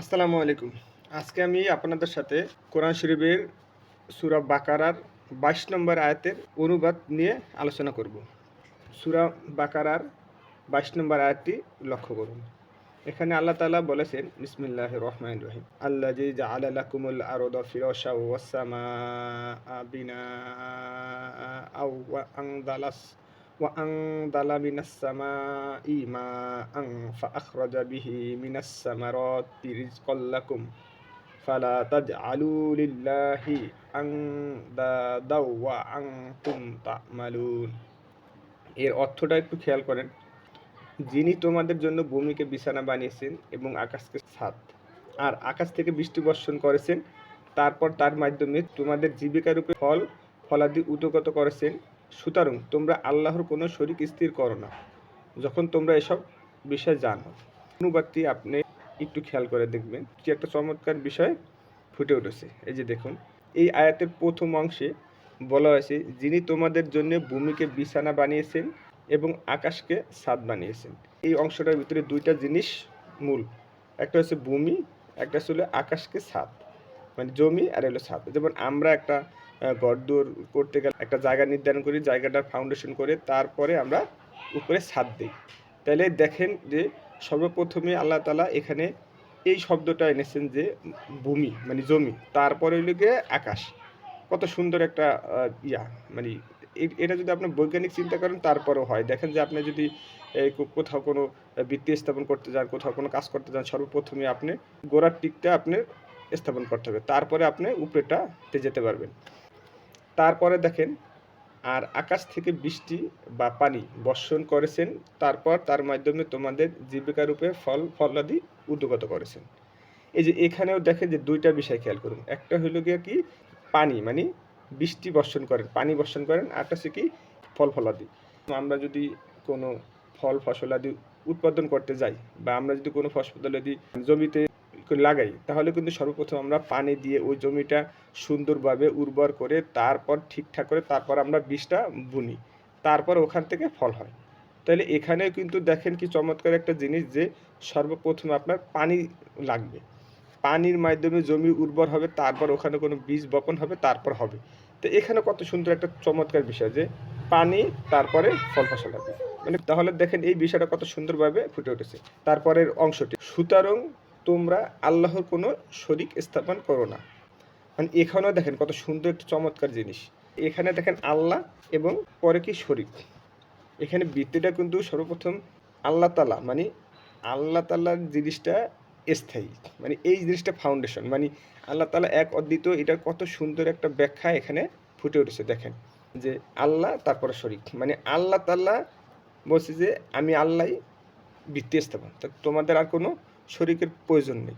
আসসালামু আলাইকুম। আজকে আমি আপনাদের সাথে কোরআন শরীফের সুরা বাকারার বাইশ নম্বর আয়াতের অনুবাদ নিয়ে আলোচনা করব। সুরা বাকারার বাইশ নম্বর আয়াতটি লক্ষ্য করুন। এখানে আল্লাহ তালা বলেছেন বিসমিল্লাহ রহমান রহিম আল্লাহ জি আলাকুমুল আরদ ফিরসা ওয়াসামা বিনা আউ আংদালাস وأنزل من السماء ماء فأخرج به من الثمرات رزقا لكم فلا تجعلوا لله أندادا وأنتم تعملون এর অর্থটা একটু খেয়াল করেন যিনি তোমাদের জন্য ভূমিকে বিছানা বানিয়েছেন এবং আকাশকে ছাদ আর আকাশ থেকে বৃষ্টি বর্ষণ করেছেন তারপর তার মাধ্যমে তোমাদের জীবিকারূপে ফল ফলাদি উদগত করেছেন সুতরাং তোমরা আল্লাহর কোনো শরিক স্থির করো না। যখন তোমরা এসব বিষয় জানো অনুবাদটি আপনি একটু খেয়াল করে দেখবেন কি একটা চমৎকার বিষয় ফুটে উঠেছে। এই যে দেখুন, এই আয়াতের প্রথম অংশে বলা হয়েছে, যিনি তোমাদের জন্য ভূমিকে বিছানা বানিয়েছেন এবং আকাশকে ছাদ বানিয়েছেন। এই অংশটার ভিতরে দুইটা জিনিস মূল। একটা হচ্ছে ভূমি, একটা ছিল আকাশকে ছাদ মানে জমি, আর হলো ছাদ। যেমন আমরা একটা গড়দৌড় করতে গেলে একটা জায়গা নির্ধারণ করি, জায়গাটার ফাউন্ডেশন করে তারপরে আমরা উপরে ছাদ দিই। তাহলে দেখেন যে সর্বপ্রথমে আল্লাহ তালা এখানে এই শব্দটা এনেছেন যে ভূমি মানে জমি। তারপরে গিয়ে আকাশ। কত সুন্দর একটা ইয়া মানে এটা যদি আপনি বৈজ্ঞানিক চিন্তা করেন, তারপরেও হয়। দেখেন যে আপনি যদি কোথাও কোনো বৃত্তি স্থাপন করতে যান, কোথাও কোনো কাজ করতে যান, সর্বপ্রথমে আপনি গোড়ার টিকটা আপনি স্থাপন করতে হবে। তারপরে আপনি উপরেটাতে যেতে পারবেন। তারপরে দেখেন, আর আকাশ থেকে বৃষ্টি বা পানি বর্ষণ করেছেন, তারপর তার মাধ্যমে তোমাদের জীবিকারূপে ফল ফলাদি উদ্যোগত করেছেন। এই যে এখানেও দেখেন যে দুইটা বিষয় খেয়াল করুন। একটা হইল গিয়ে কি, পানি মানে বৃষ্টি বর্ষণ করেন, পানি বর্ষণ করেন আরটা হচ্ছে কি, ফল ফলাদি আমরা যদি কোনো ফল, ফসলাদি উৎপাদন করতে যাই বা আমরা যদি কোনো ফসলাদি জমিতে লাগাই, তাহলে কিন্তু সর্বপ্রথম আমরা পানি দিয়ে ওই জমিটা সুন্দরভাবে উর্বর করে তারপর ঠিকঠাক করে তারপর আমরা বীজটা বুনি, তারপর ওখান থেকে ফল হয়। তাহলে এখানেও কিন্তু দেখেন কি চমৎকার একটা জিনিস যে সর্বপ্রথম আপনার পানি লাগবে, পানির মাধ্যমে জমি উর্বর হবে, তারপর ওখানে কোনো বীজ বপন হবে, তারপর হবে। তো এখানে কত সুন্দর একটা চমৎকার বিষয় যে পানি, তারপরে ফল ফসল হবে। মানে তাহলে দেখেন এই বিষয়টা কত সুন্দরভাবে ফুটে উঠেছে। তারপরের অংশটি সুতরাং তোমরা আল্লাহর কোনো শরিক স্থাপন করো না। মানে এখানেও দেখেন কত সুন্দর একটা চমৎকার জিনিস। এখানে দেখেন আল্লাহ এবং পরে কি শরিক। এখানে বৃত্তিটা কিন্তু সর্বপ্রথম আল্লাহ তালা মানে আল্লাহ তালার জিনিসটা স্থায়ী। মানে এই জিনিসটা ফাউন্ডেশন মানে আল্লাহ তালা এক অদ্বিতীয় এটার কত সুন্দর একটা ব্যাখ্যা এখানে ফুটে উঠেছে, দেখেন। যে আল্লাহ, তারপরে শরিক। মানে আল্লাহ তাল্লাহ বলছে যে, আমি আল্লাহ বৃত্তি স্থাপন। তা তোমাদের আর কোনো শরিকের প্রয়োজন নেই।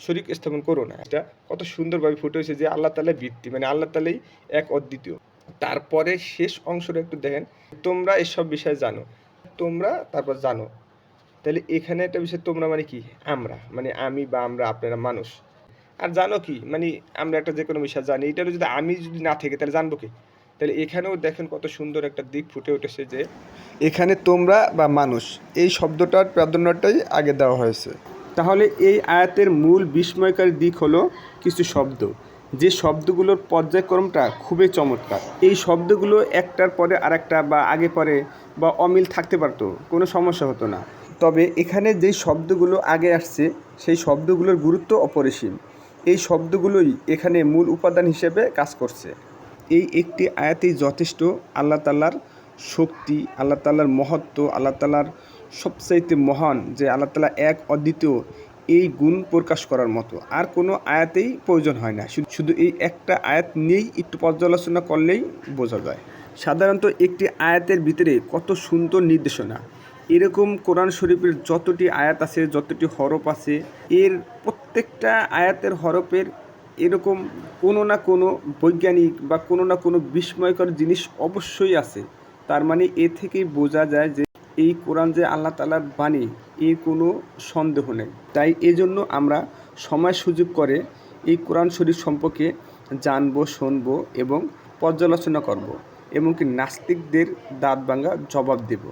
শরিক স্থাপন করো না। এটা কত সুন্দরভাবে ফুটে হয়েছে যে আল্লাহ তালা বৃত্তি মানে আল্লাহ তালাই এক অদ্বিতীয়। তারপরে শেষ অংশটা একটু দেখেন। তোমরা এসব বিষয়ে জানো। তোমরা তারপর জানো। তাহলে এখানে একটা বিষয়, তোমরা মানে কি? আমরা। মানে আমি বা আমরা আপনারা মানুষ। আর জানো কি? মানে আমরা একটা যে কোনো বিষয় জানি। এটা যদি আমি যদি না থেকে, তাহলে জানব কি? তাহলে এখানেও দেখেন কত সুন্দর একটা দিক ফুটে উঠেছে যে এখানে তোমরা বা মানুষ, এই শব্দটার প্রাধান্যটাই আগে দেওয়া হয়েছে। তাহলে এই আয়াতের মূল বিস্ময়কারী দিক হলো কিছু শব্দ। যে শব্দগুলোর পর্যায়ক্রমটা খুবই চমৎকার। এই শব্দগুলো একটার পরে আরেকটা বা আগে পরে বা অমিল থাকতে পারতো, কোনো সমস্যা হতো না। তবে এখানে যেই শব্দগুলো আগে আসছে, সেই শব্দগুলোর গুরুত্ব অপরিসীম। এই শব্দগুলোই এখানে মূল উপাদান হিসেবে কাজ করছে। এই একটি আয়াতেই যথেষ্ট আল্লাহ তাল্লার শক্তি, আল্লাহ তাল্লার মহত্ব, আল্লাহ তাল্লার সবচাইতে মহান যে আল্লাহ তালা এক অদ্বিতীয় এই গুণ প্রকাশ করার মতো। আর কোনো আয়াতেই প্রয়োজন হয় না। শুধু শুধু এই একটা আয়াত নিয়েই একটু পর্যালোচনা করলেই বোঝা যায়। সাধারণত একটি আয়াতের ভিতরে কত সুন্দর নির্দেশনা। এরকম কোরআন শরীফের যতটি আয়াত আছে, যতটি হরফ আছে, এর প্রত্যেকটা আয়াতের হরফের এরকম কোনো না কোনো বৈজ্ঞানিক বা কোনো না কোনো বিস্ময়কর জিনিস অবশ্যই আছে। তার মানে এ থেকেই বোঝা যায় যে এই কোরআন যে আল্লাহ তালার বাণী, এর কোনো সন্দেহ নেই। তাই এজন্য আমরা সময় সুযোগ করে এই কোরআন শরীফ সম্পর্কে জানব, শুনব এবং পর্যালোচনা করব এমনকি নাস্তিকদের দাঁত ভাঙা জবাব দেব।